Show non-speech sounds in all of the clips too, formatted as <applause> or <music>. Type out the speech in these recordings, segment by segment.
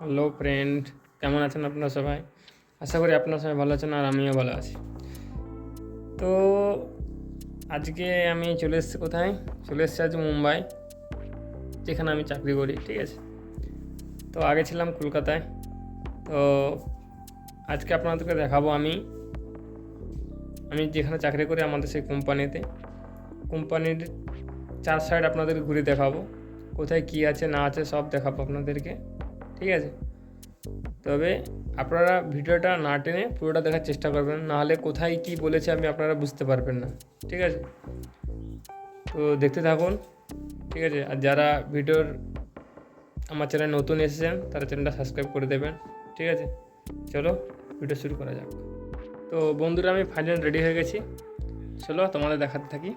Hello friend কেমন আছেন আপনারা সবাই? আশা করি আপনারা সবাই ভালো আছেন আর আমিও ভালো আছি। তো আজকে আমি চলে এসেছি কোথায়? চলে এসেছি আজ মুম্বাই, যেখানে আমি চাকরি করি, ঠিক আছে? তো আগে ছিলাম কলকাতায়। তো আজকে আপনাদেরকে দেখাবো আমি। আমি যেখানে চাকরি করি আমাদের সেই কোম্পানিতে। কোম্পানির চার সাইড আপনাদের ঘুরে দেখাবো। কোথায় কী আছে, না আছে সব দেখাবো আপনাদেরকে। ঠিক আছে? তবে আপনারা ভিডিওটা না টেনে পুরোটা দেখার চেষ্টা করবেন, নাহলে কোথায় কী বলেছে আমি আপনারা বুঝতে পারবেন না, ঠিক আছে? তো দেখতে থাকুন, ঠিক আছে? আর যারা ভিডিওর আমার চ্যানেল নতুন এসেছেন, তারা চ্যানেলটা সাবস্ক্রাইব করে দেবেন, ঠিক আছে? চলো, ভিডিও শুরু করা যাক। তো বন্ধুরা, আমি ফাইনাল রেডি হয়ে গেছি। চলো, তোমাদের দেখাতে থাকি।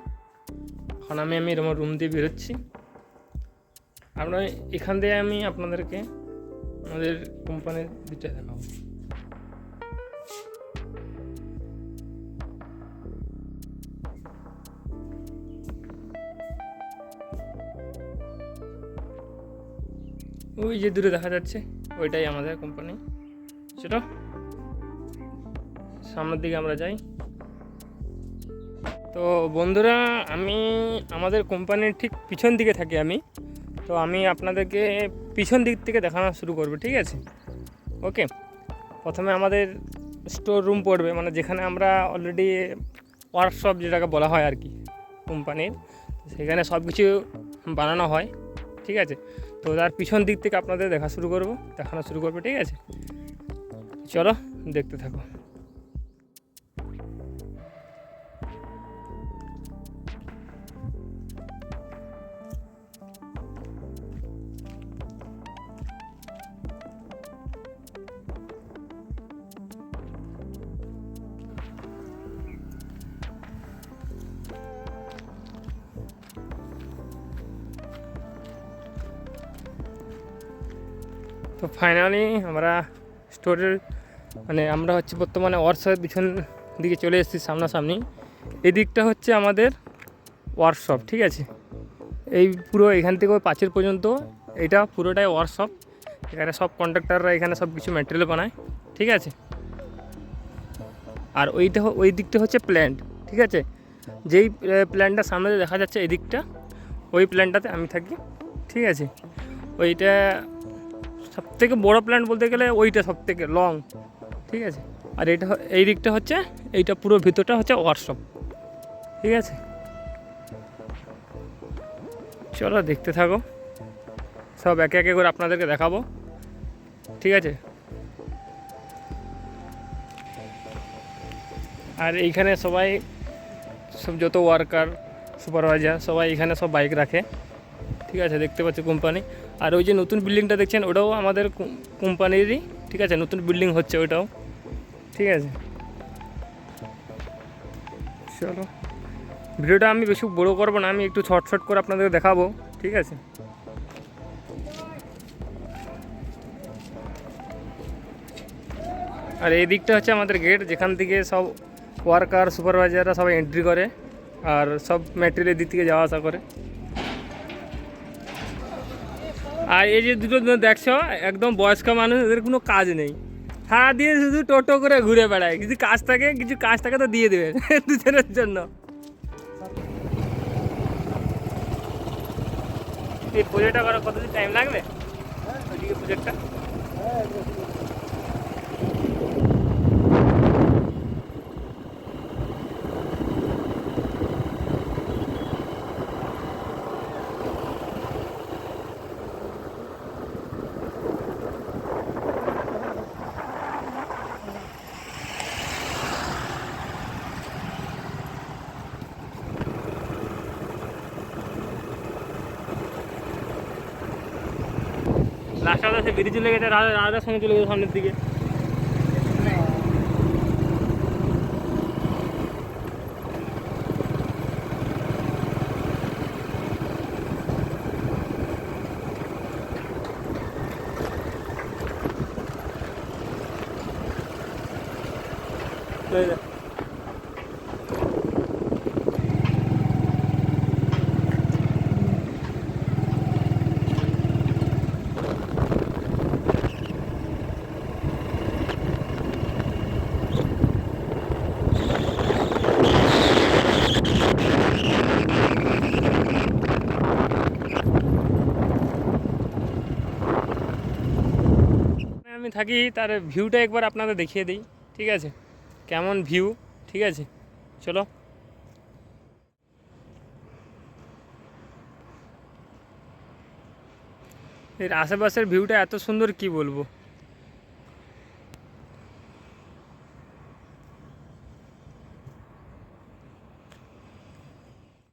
এখন আমি আমি আমার রুম দিয়ে বেরোচ্ছি। আপনার এখান দিয়ে আমি আপনাদেরকে আমাদের কোম্পানির দিকটা দেখাবো ওই যে দূরে দেখা যাচ্ছে, ওইটাই আমাদের কোম্পানি সেটা সামনের দিকে আমরা যাই। তো বন্ধুরা, আমি আমাদের কোম্পানির ঠিক পিছন দিকে থাকি আমি। তো আমি আপনাদেরকে পিছন দিক থেকে দেখানো শুরু করব, ঠিক আছে? ওকে? প্রথমে আমাদের স্টোর রুম পড়বে মানে যেখানে আমরা অলরেডি ওয়ার্কশপ যেটাকে বলা হয় আর কি কোম্পানির সেখানে সব কিছু বানানো হয়, ঠিক আছে? তো তার পিছন দিক থেকে আপনাদের দেখা শুরু করব, দেখানো শুরু করব, ঠিক আছে? চলো, দেখতে থাকো। তো ফাইনালি আমরা স্টোরের মানে আমরা হচ্ছে বর্তমানে ওয়ার্কশপের পিছন দিকে চলে এসেছি সামনাসামনি। এই দিকটা হচ্ছে আমাদের ওয়ার্কশপ ঠিক আছে? এই পুরো এখান থেকে পাঁচের পর্যন্ত এটা পুরোটাই ওয়ার্কশপ এখানে সব কন্ট্রাক্টাররা এখানে সব কিছু ম্যাটেরিয়াল বানায়, ঠিক আছে? আর ওইটা ওই দিকটা হচ্ছে প্ল্যান্ট ঠিক আছে? যেই প্ল্যানটা সামনে দেখা যাচ্ছে এই দিকটা ওই প্ল্যানটাতে আমি থাকি, ঠিক আছে? ওইটা সব থেকে বড়ো প্ল্যান্ট বলতে গেলে ওইটা সব থেকে লং ঠিক আছে? আর এটা এই দিকটা হচ্ছে, এইটা পুরো ভিতরটা হচ্ছে ওয়ার্কশপ ঠিক আছে? চলো দেখতে থাকো, সব একে একে করে আপনাদেরকে দেখাবো, ঠিক আছে? আর এইখানে সবাই, সব যত ওয়ার্কার সুপারভাইজার সবাই এখানে সব বাইক রাখে, ঠিক আছে? দেখতে পাচ্ছি কোম্পানি আর ওই যে নতুন বিল্ডিংটা দেখছেন, ওটাও আমাদের কোম্পানিরই, ঠিক আছে? নতুন বিল্ডিং হচ্ছে ওটাও। ঠিক আছে? চলো। ভিডিওটা আমি বেশি বড় করব না, আমি একটু শর্ট করে আপনাদের দেখাবো, ঠিক আছে? আর এই দিকটা হচ্ছে আমাদের গেট যেখান থেকে সব ওয়ার্কার সুপারভাইজাররা সবাই এন্ট্রি করে, আর সব ম্যাটেরিয়াল দিক থেকে যাওয়া আসা করে। আর এই যে দুটো দেখছ, একদম বয়স্ক মানুষ, এদের কোনো কাজ নেই। সারাদিন শুধু টোটো করে ঘুরে বেড়ায়। কিছু কাজ থাকে, কিছু কাজ থাকে তো দিয়ে দেবে <laughs> দুজনের জন্য। এই প্রজেক্টটা করার কতদিন টাইম লাগবে? ওইদিকে প্রজেক্টটা লাস্টে আমাদের সে বেরিয়ে চলে গেছে রাজা রাজার সঙ্গে চলে গেছে সামনের দিকে। এই যে। থাকি, তার ভিউটা একবার আপনাদের দেখিয়ে দিই, ঠিক আছে? কেমন ভিউ ঠিক আছে? চলো। এর আশেপাশের ভিউটা এত সুন্দর কি বলব?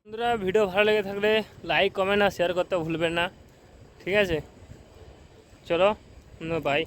বন্ধুরা ভিডিও ভালো লেগে থাকলে লাইক কমেন্ট আর শেয়ার করতে ভুলবেন না, ঠিক আছে? চলো বাই